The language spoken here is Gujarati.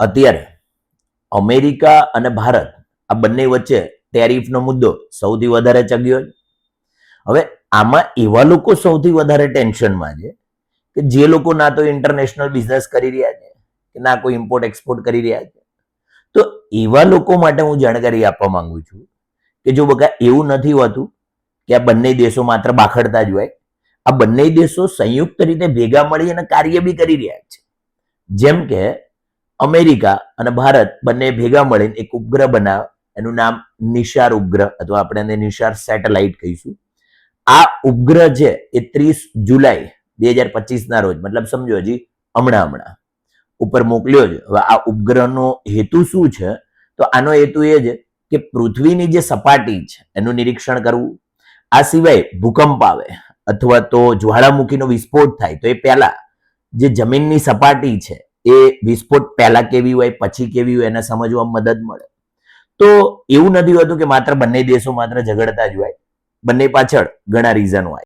અત્યારે અમેરિકા અને ભારત આ બંને વચ્ચે ટેરિફનો મુદ્દો સૌથી વધારે ચગ્યો હવે આમાં એવા લોકો સૌથી વધારે ટેન્શનમાં છે કે જે લોકો ના તો ઇન્ટરનેશનલ બિઝનેસ કરી રહ્યા છે કે ના કોઈ ઇમ્પોર્ટ એક્સપોર્ટ કરી રહ્યા છે. તો એવા લોકો માટે હું જાણકારી આપવા માંગુ છું કે જો બકા એવું નથી હોતું કે આ બંને દેશો માત્ર બાખડતા જ હોય, આ બંને દેશો સંયુક્ત રીતે ભેગા મળી અને કાર્ય બી કરી રહ્યા છે. જેમ કે અમેરિકા અને ભારત બંને ભેગા મળીને એક ઉપગ્રહ બનાવ, એનું નામ નિશાર ઉપગ્રહ અથવા આપણે એને નિશાર સેટેલાઇટ કહીશું. આ ઉપગ્રહ છે એ ત્રીસ જુલાઈ બે હજાર પચીસના રોજ, મતલબ સમજો હજી હમણાં હમણાં, ઉપર મોકલ્યો છે. હવે આ ઉપગ્રહનો હેતુ શું છે? તો આનો હેતુ એ છે કે પૃથ્વીની જે સપાટી છે, એનું નિરીક્ષણ કરવું. આ સિવાય ભૂકંપ આવે અથવા તો જ્વાળામુખીનો વિસ્ફોટ થાય, તો એ પહેલા જે જમીનની સપાટી છે એ વિસ્ફોટ પહેલા કેવી હોય, પછી કેવી હોય, એને સમજવામાં મદદ મળે. તો એવું નથી હોતું કે માત્ર બંને દેશો માત્ર ઝઘડતા જ હોય. બંને પાછળ ઘણા રીઝન હોય.